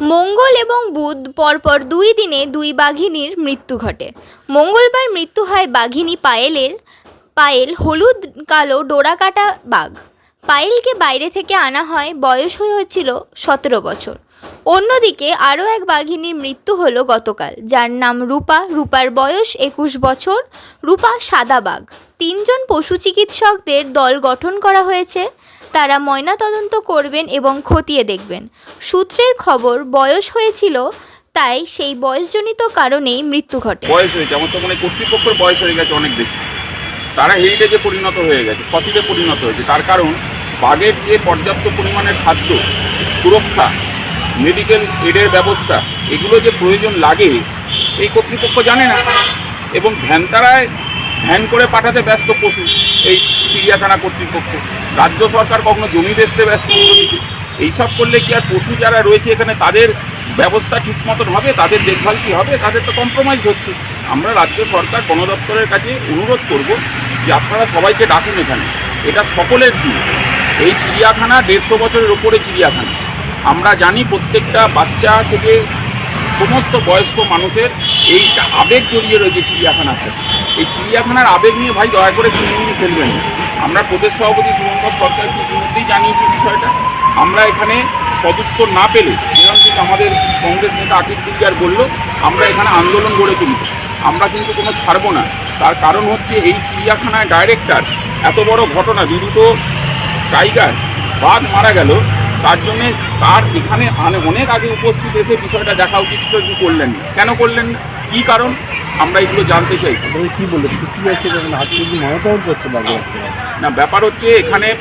মঙ্গল এবং বুধ পরপর দুই দিনে দুই বাঘিনীর মৃত্যু ঘটে। মঙ্গলবার মৃত্যু হয় বাঘিনী পায়েলের, পায়েল হলুদ কালো ডোরাকাটা বাঘ। পায়েলকে বাইরে থেকে আনা হয় বয়স হয়েছিল সতেরো বছর। অন্যদিকে আরও এক বাঘিনীর মৃত্যু হলো গতকাল, যার নাম রূপা। রূপার বয়স একুশ বছর, রূপা সাদা বাঘ। তিনজন পশু চিকিৎসকদের দল গঠন করা হয়েছে। তারা ময়নাতদন্ত করবেন এবং খতিয়ে দেখবেন। সূত্রের খবর, বয়স হয়েছিল, তাই সেই বয়সজনিত কারণেই মৃত্যু ঘটে। বয়স হয়েছে, আমার তো মনে কর্তৃপক্ষের বয়স হয়ে গেছে অনেক বেশি। তারা হেরিটেজে পরিণত হয়ে গেছে, ফসিলে পরিণত হয়েছে। তার কারণ, বাঘের যে পর্যাপ্ত পরিমাণের খাদ্য, সুরক্ষা মেডিকেল এডের ব্যবস্থা, এগুলো যে প্রয়োজন লাগে, এই কর্তৃপক্ষ জানে না। এবং ভ্যানতারায় ভ্যান করে পাঠাতে ব্যস্ত পশু। এই চিড়িয়াখানা কর্তৃপক্ষ। রাজ্য সরকার কখনো জমি বেচতে ব্যস্ত এইসব করলে কি আর পশু যারা রয়েছে এখানে, তাদের ব্যবস্থা ঠিক মতন হবে? তাদের দেখভাল কি হবে? তাদের তো কম্প্রোমাইজ হচ্ছে। আমরা রাজ্য সরকার বন দপ্তরের কাছে অনুরোধ করব যে আপনারা সবাইকে ডাকুন এখানে। এটা সকলের জীব এই চিড়িয়াখানা দেড়শো বছরের ওপরে চিড়িয়াখানা। আমরা জানি প্রত্যেকটা বাচ্চা থেকে সমস্ত বয়স্ক মানুষের এইটা আবেগ জড়িয়ে রয়েছে চিড়িয়াখানার সাথে। এই চিড়িয়াখানার আবেগ নিয়ে ভাই দয়া করে চিনি ফেলবেন না। আমরা প্রদেশ সভাপতি শুভঙ্কর সরকারকে ইতিমধ্যেই জানিয়েছি বিষয়টা। আমরা এখানে সদুত্তর না পেলে, যেরকম আমাদের কংগ্রেস নেতা আকিব দিলজার বলল, আমরা এখানে আন্দোলন গড়ে তুলব। আমরা কিন্তু কোনো ছাড়বো না। তার কারণ হচ্ছে এই চিড়িয়াখানায় ডাইরেক্টর এত বড় ঘটনা বিরুদ্ধ টাইগার বাঘ মারা গেল তার জন্য তার এখানে আনে- অনেক আগে উপস্থিত এসে বিষয়টা দেখা উচিত ছিল কিন্তু করলেন কেন করলেন কী কারণ? আমরা এগুলো জানতে চাইছি। কি বলল কি আছে যখন আজকে কি করছে না ব্যাপার হচ্ছে এখানে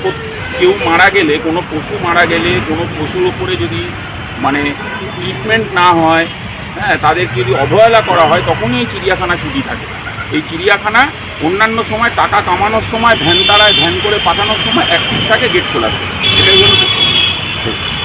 কেউ মারা গেলে কোনো পশু মারা গেলে কোনো পশুর উপরে যদি মানে ট্রিটমেন্ট না হয় হ্যাঁ তাদেরকে যদি অবহেলা করা হয় তখনই এই চিড়িয়াখানা ছুটি থাকে। এই চিড়িয়াখানা অন্যান্য সময় টাকা কামানোর সময় ভ্যান তারায় ভ্যান করে পাঠানোর সময় অ্যাক্টিভ থাকে গেট খোলা থাকে। এটাই হলো